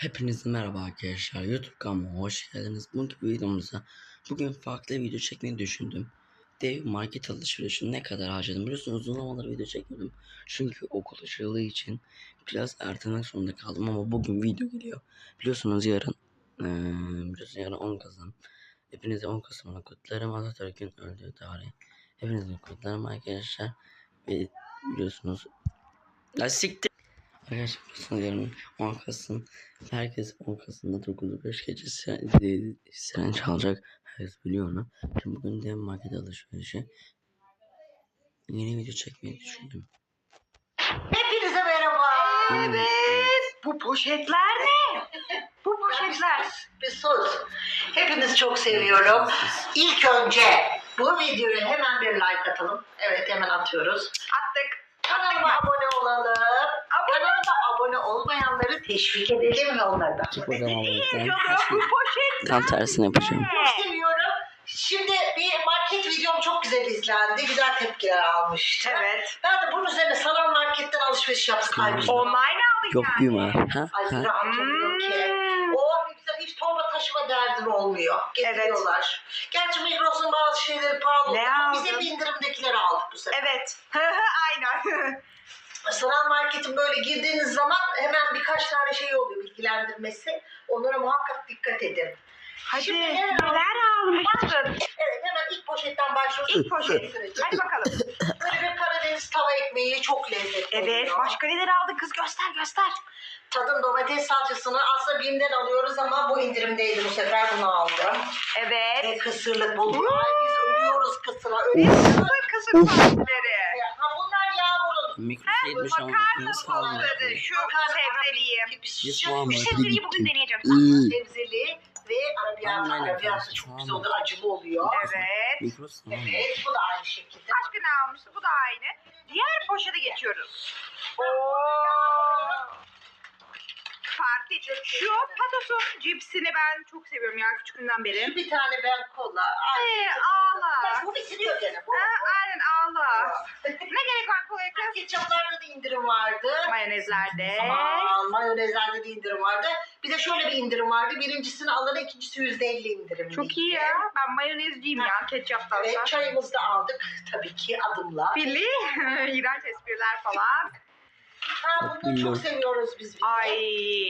Hepinize merhaba arkadaşlar. YouTube kanalıma hoş geldiniz. Bugünkü videomuzda bugün farklı video çekmeyi düşündüm. Dev market alışverişini ne kadar harcadım biliyorsunuz uzun zamandır video çekmedim. Çünkü okul açıldığı için biraz ertelemek zorunda kaldım ama bugün video geliyor. Biliyorsunuz yarın eee biliyorsunuz yarın 10 Kasım. Hepinize 10 Kasım'ını kutlarım. Atatürk'ün öldüğü tarih. Hepinize kutlarım arkadaşlar. Ve biliyorsunuz La siktir. Arkadaşlar biliyorsunuz yarın 10 Kasım. Herkes 10 Kasım'da 9.05 gece siren, çalacak. Herkes biliyor onu. Şimdi bugün de market alışverişi. Yeni video çekmeyi düşündüm. Hepinize merhaba. Evet. Bu poşetler ne? Bu poşetler. Bir sus. Hepiniz çok seviyorum. İlk önce bu videoya hemen bir like atalım. Evet hemen atıyoruz. Attık. Kanalıma abone olmayanları teşvik edelim ve onları da. Çık bakalım poşet. Tam tersini yapacağım. Çok seviyorum. Şimdi bir market videom çok güzel izlendi. Güzel tepkiler almıştı. Evet. Ben de bunun üzerine sanal marketten alışveriş yapsaymıştım. Online aldık Yok yani. büyüme. Ha? Ay Ha? bir rahatlamıyor ki. Hmm. Oh ne güzel hiç torba taşıma derdin olmuyor. Getiriyorlar. Gerçi Migros'un bazı şeyleri pahalı. Ne ama aldın? Biz hep indirimdekileri aldık bu sefer. Evet. Aynen. Sanal marketin böyle girdiğiniz zaman hemen birkaç tane şey oluyor bilgilendirmesi. Onlara muhakkak dikkat edin. Hadi Şimdi neler almışsın? Evet hemen ilk poşetten başlıyoruz. İlk poşet. Hadi bakalım. Böyle bir Karadeniz tava ekmeği çok lezzetli Evet. oluyor. Başka neler aldık kız göster göster. Tadım domates salçasını aslında BİM'den alıyoruz ama bu indirimdeydi bu sefer bunu aldım. Evet. Ve kısırlık buldum. Ay biz ölüyoruz kısıra. Ölüyoruz. Kısır kısır partileri. Yağmurun. Mikrofon 70 ama Makarna sosları. Şu sebzeliği. Yes, Şu mama. Şu sebzeliği bugün deneyeceğim. İyi. sebzeli ve arabiyata. Aynen. Arabiyata çok güzel Tamam. olur. Acılı oluyor. Evet. Mikrofon. Evet bu da aynı şekilde. Başka ne almıştı? Bu da aynı. Diğer poşete geçiyoruz. Oo. Parti. Şu patason cipsini ben çok seviyorum ya küçüklüğümden beri. Şu bir tane ben kola. Ay, Ee, çok- ağla. Bu bitiriyor gene. Bu, Ha, bu. aynen ağla. ne gerek var kolaya kız? Ketçaplarda da indirim vardı. Mayonezlerde. Aman mayonezlerde de indirim vardı. Bir de şöyle bir indirim vardı. Birincisini alana ikincisi yüzde elli indirim. Çok iyi ya. Ben mayonezciyim ya ketçaptansa. Evet çayımızı da aldık tabii ki adımla. Billy. İğrenç espriler falan. Ha, bunları çok seviyoruz biz. bir de. Ay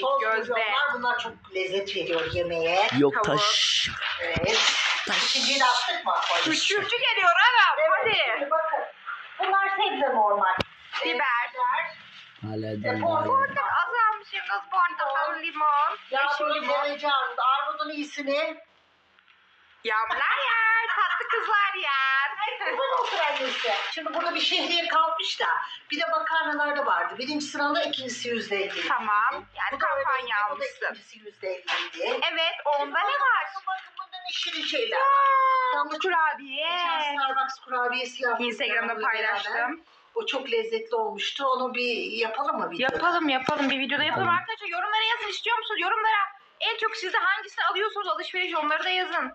Toz gözde. bulyonlar, bunlar çok lezzet veriyor yemeğe. Yok Tavuk. taş. Evet. İkinciyi de attık mı? Üçüncü geliyor anam. Evet, Hadi. şimdi bakın. Bunlar sebze normal. Biber. Hala E, değil. portakal. Azalmışsınız. Portakal, limon. Yeşil Yağmurun limon. vereceğim. Armudun iyisini. Yağmurlar yer. Tatlı kızlar yer. Kurban olsun annesi. Şimdi burada bir şehriye kalmış da. Bir de makarnalarda vardı. Birinci sırada ikincisi yüzde elli. tamam. Yani da kampanya Bu da almışsın. ikincisi yüzde elliydi. Evet onda ne var? Bakın bunda ne şirin şeyler. Aa, Tam da Kurabiye. Geçen Starbucks kurabiyesi yaptım. Instagram'da paylaştım. O çok lezzetli olmuştu. Onu bir yapalım mı? Videoda? Yapalım yapalım bir videoda yapalım. Yapalım. Arkadaşlar yorumlara yazın istiyor musunuz? Yorumlara en çok siz de hangisini alıyorsunuz alışveriş onları da yazın.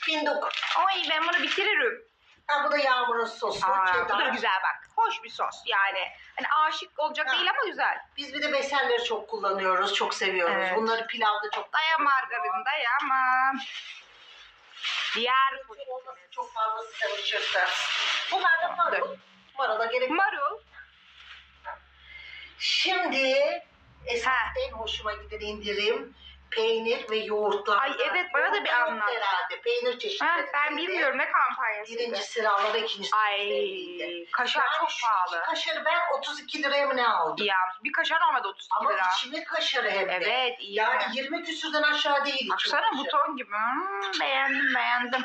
Fındık. Ay ben bunu bitiririm. Ha, bu da yağmurun sosu. Aa, bu da güzel bak. Hoş bir sos yani. Hani aşık olacak Ha. değil ama güzel. Biz bir de beselleri çok kullanıyoruz. Çok seviyoruz. Evet. Bunları pilavda çok Daya margarin dayama. Diğer çok fazla çalışırsa. Bunlar da marul. Marula gerek yok. marul. Şimdi esas Ha. en hoşuma giden indirim peynir ve yoğurtlar. Ay evet, bana da bir Yoğurt anlat. Herhalde peynir Ha, çeşitleri. ben bilmiyorum ne kampanyası. Birinci sıralara ikinci Ay sırada. kaşar Yani çok şu pahalı. iki kaşarı ben 32 liraya mı ne aldım? Almış. Bir kaşar normalde 32 Ama lira. içimi kaşarı hem de. Evet iyi. Yani 20 küsürden aşağı değil. Baksana buton gibi. Hmm, beğendim beğendim.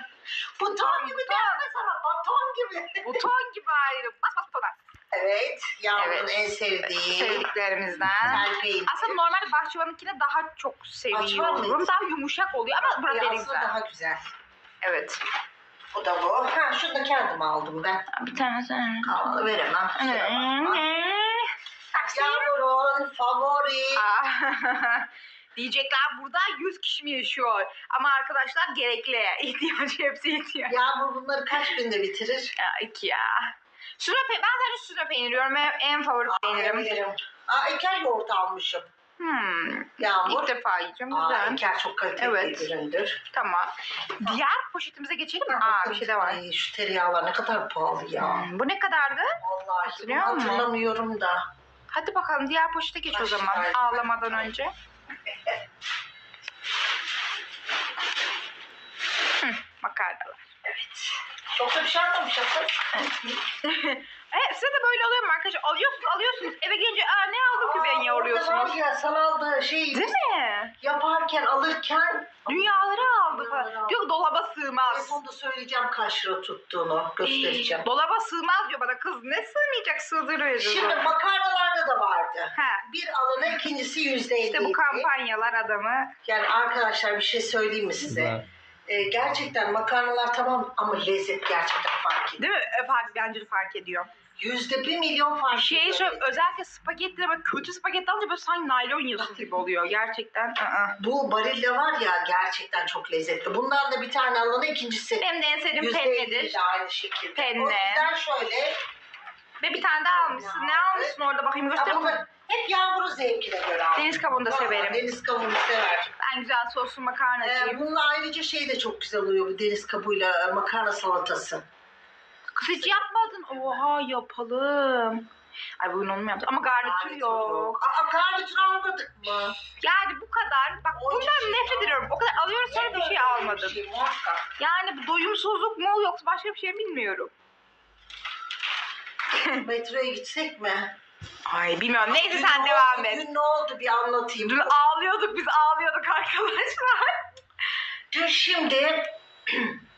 Buton gibi Buton. denme sana. Baton gibi. Buton gibi ayrı. Bas bas butona. Evet. Yağmur'un Evet. en sevdiği. Sevdiklerimizden. Peynir. Aslında normalde bahçıvanınkine daha çok seviyorum. mıydı? Daha yumuşak oluyor ama burada Aslında deri güzel. daha güzel. Evet. Bu da bu. Ha şunu da kendim aldım ben. Bir tane sen. Aa, veremem. kusura bakma. Yağmur'un favori. Diyecekler burada 100 kişi mi yaşıyor? Ama arkadaşlar gerekli. İhtiyaç hepsi ihtiyaç. Yağmur bunları kaç günde bitirir? Ya iki ya. Süre pe ben sadece süre peynir yiyorum. En, en favori peynirim. Bilirim. Aa, eker yoğurt almışım. Hmm. Yağmur. İlk defa yiyeceğim. Aa, Güzel. İlker çok kaliteli Evet. bir üründür. Tamam. Diğer poşetimize geçelim mi? Aa bir şey de var. Ay, şu tereyağlar ne kadar pahalı ya. Hmm, Bu ne kadardı? Vallahi hatırlamıyorum da. Hadi bakalım diğer poşete geç o Başka. zaman. Ağlamadan önce. Hı, makarnalar. Çok da bir şey yapmamış Hasan. E, size de böyle oluyor mu arkadaşlar? Alıyorsunuz, alıyorsunuz. Eve gelince Aa, ne aldım ki ben Aa, orada var ya sana aldığı şey Değil mi? Yaparken alırken Dünyaları aldık. Dünyaları aldık. Diyor dolaba sığmaz. telefonda söyleyeceğim kaç lira tuttuğunu göstereceğim. Dolaba sığmaz diyor bana kız. Ne sığmayacak sığdırıyor. Şimdi makarnalarda da vardı. Ha, Bir alana ikincisi yüzde işte bu kampanyalar adamı. Yani arkadaşlar bir şey söyleyeyim mi size? Ee, gerçekten makarnalar tamam ama lezzet gerçekten. Değil mi? E, fark, bence de fark ediyor. Yüzde bir milyon fark Şey ediyor. şu özellikle spagetti böyle kötü spagetti alınca böyle sanki naylon yiyorsun gibi oluyor. Gerçekten. ı-ı. Bu barilla var ya gerçekten çok lezzetli. Bundan da bir tane alana ikincisi. Benim de en sevdiğim yüzde pennedir. de aynı şekilde. Penne. O yüzden şöyle. Ve bir tane daha almışsın. Ne almışsın orada bakayım göster. Ama hep yağmuru zevkine göre aldım. Deniz kabuğunu da Vallahi severim. Deniz kabuğunu sever. Ben güzel soslu Ee, makarnacıyım. bununla ayrıca şey de çok güzel oluyor bu deniz kabuğuyla e, makarna salatası. Kız yapmadın. Oha yapalım. Ay bugün onu mu yaptım? Ama garnitür yok. Aa garnitür almadık mı? Yani bu kadar. Bak O bundan şey nefret ediyorum. O kadar alıyoruz sonra bir şey almadım. Şey, muhakkak. Yani bu doyumsuzluk mu yoksa başka bir şey bilmiyorum. Metroya gitsek mi? Ay bilmiyorum. Neyse Dün sen ne devam oldu, et. Dün ne oldu bir anlatayım. Dün ağlıyorduk biz ağlıyorduk arkadaşlar. Dün şimdi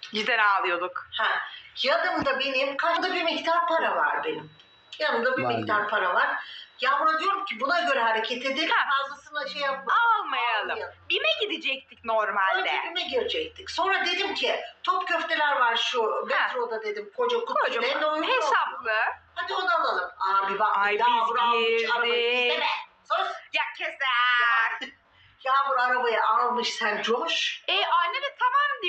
Cidden ağlıyorduk. ha, yanımda benim kaçta bir miktar para var benim. Yanımda bir Var miktar para var. Yağmur'a diyorum ki buna göre hareket edelim. Ha. Fazlasına şey yapma. Almayalım. Almayalım. Bime gidecektik normalde. Önce BİM'e girecektik. Sonra dedim ki top köfteler var şu metroda dedim koca kutu. Kocaman. Hesaplı. Hadi onu alalım. Abi bak Ay, Yağmur biz almış arabayı girdik. izleme. Sus. Ya keser. Yağmur arabayı almış sen coş. E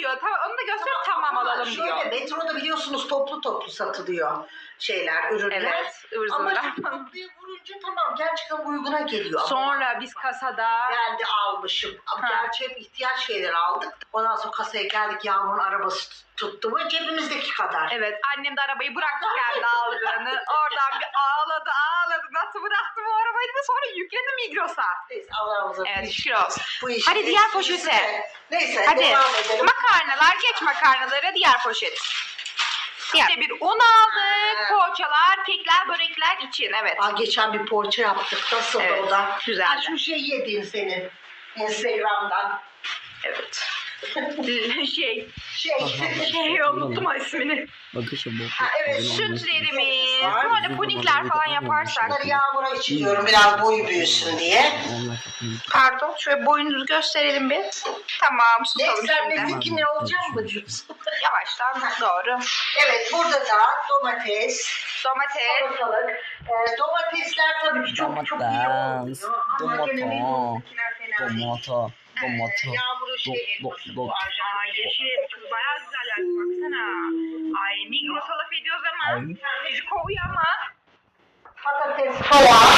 diyor. Tamam, onu da göster tamam, ama alalım şöyle, diyor. metroda biliyorsunuz toplu toplu satılıyor şeyler, ürünler. Evet. ıvır Ama şimdi vurunca tamam gerçekten uyguna geliyor. Ama Sonra biz kasada ben de almışım. Ama Ha. Gerçi hep ihtiyaç şeyleri aldık. Ondan sonra kasaya geldik Yağmur'un arabası tuttu mu cebimizdeki kadar. Evet annem de arabayı bıraktı kendi aldığını. Oradan bir ağladı ağladı. Nasıl bıraktı bu arabayı da sonra yükledi Migros'a. Neyse Allah'ımıza Evet şükür olsun. Hadi diğer poşete. Neyse Hadi devam edelim. makarnalar geç makarnalara diğer poşet. Diğer bir un aldık, poğaçalar, kekler, börekler için evet. Aa, geçen bir poğaça yaptık. Nasıl Evet, o da? güzeldi. Ha, şu şey yediğin senin Instagram'dan. Evet. şey, Şey. şey unuttum ismini. Bakışa bu. Ha, evet, Sütlerimiz, sonra pudingler falan yaparsak. Bunları yağmura içiriyorum biraz boyu büyüsün diye. Pardon, şöyle boyunuzu gösterelim bir. Tamam, susalım Neyse şimdi. bizimki ne olacak mı? Yavaştan doğru. Evet burada da domates, Domates, salatalık. Ee, domatesler tabii ki çok çok iyi Domates, oluyor. Ama gene ne domates. Yağmurun şey Do- do-. Ay yeşil, kız bayağı güzel yani baksana. Ay Migros'a laf ediyoruz ama bizi kovuyor ama. Patates, soğan.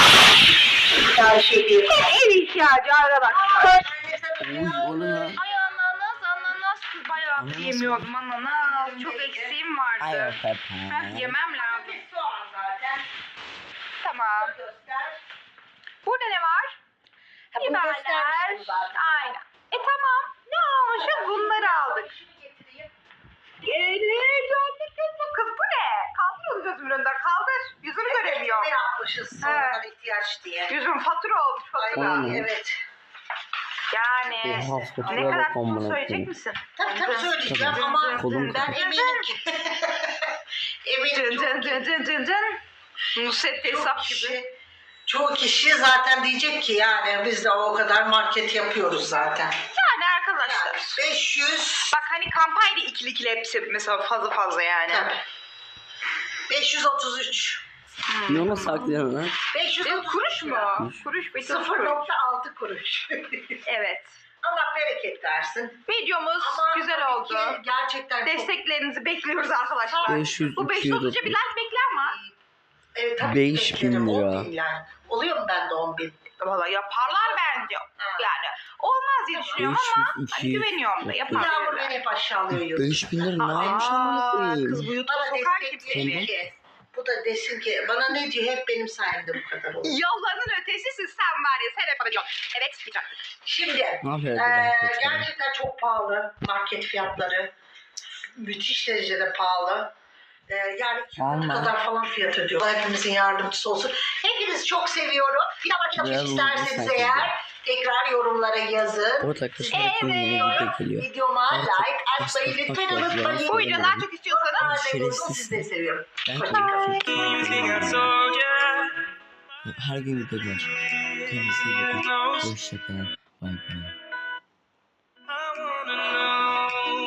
Her şey değil. En ihtiyacı arkadaşlar. Uy o ne lan? Ay ananas, ananas bayağı yemiyordum ananas. Çok eksiğim Ay o vardı. Heh, yemem lazım. Soğan zaten. Tamam. Burada ne var? Biberler. göstermiştim zaten. Aynen. E tamam. Almışız? Bunları aldık. Getireyim. Gelir gördük kız. Kız bu ne? Kaldır gözümün önünden. Kaldır. Yüzümü göremiyorum. Ne yapmışız sonradan ihtiyaç diye. Yüzüm fatura olmuş fatura. Aynen. Evet. Yani Oha, ne faturaya kadar bak amına tuttuğunu söyleyecek misin? Tabii tabii söyleyeceğim Tabii. ama Kolum ben eminim ki. eminim Cın çok cın cın cın cın cın. Nusret hesap kişi, gibi. çoğu kişi zaten diyecek ki yani biz de o kadar market yapıyoruz zaten. Arkadaşlar. Yani 500 Bak hani kampanyada ikili ikili hepsi mesela fazla fazla yani. tabii. 533. Hmm. Ne ona saklıyorsun lan? E, 533 kuruş mu? lira. Kuruş bir kuruş. 0.6 kuruş. Evet. Allah bereket versin. Videomuz Ama güzel tabii oldu. ki gerçekten çok Desteklerinizi bekliyoruz arkadaşlar. 500, Bu 500 olunca bir like bekler ama. Evet, tabii 5000 beklerim, lira. 10 bin yani. Oluyor mu bende 10 bin? Valla yaparlar bence. Yani olmaz diye düşünüyorum ama 500, hani 200, güveniyorum da Bu yapar. yağmur beni hep aşağılıyor YouTube. 5000 lira ne yapmış amına? Kız bu YouTube Bana sokar ki. Bu da desin ki bana ne diyor hep benim sayemde bu kadar oldu. Yalanın ötesisin sen var ya sen hep yapacağım. Evet diyeceğim. Şimdi Ne yapıyor? Ee, gerçekten çok pahalı market fiyatları. Müthiş derecede pahalı. Ee, yani iki katı Alma. kadar falan fiyat ödüyor. Allah hepimizin yardımcısı olsun. Hepinizi çok seviyorum. Bir daha başka bir şey Biraz isterseniz eğer tekrar yorumlara yazın. Geliyor. Videoma Artık like atmayı lütfen unutmayın. Bu videolar çok istiyorsanız Şerefsiz. sizleri seviyorum. Her gün video gelir. Kendinize iyi bakın. Hoşçakalın. Bay bay.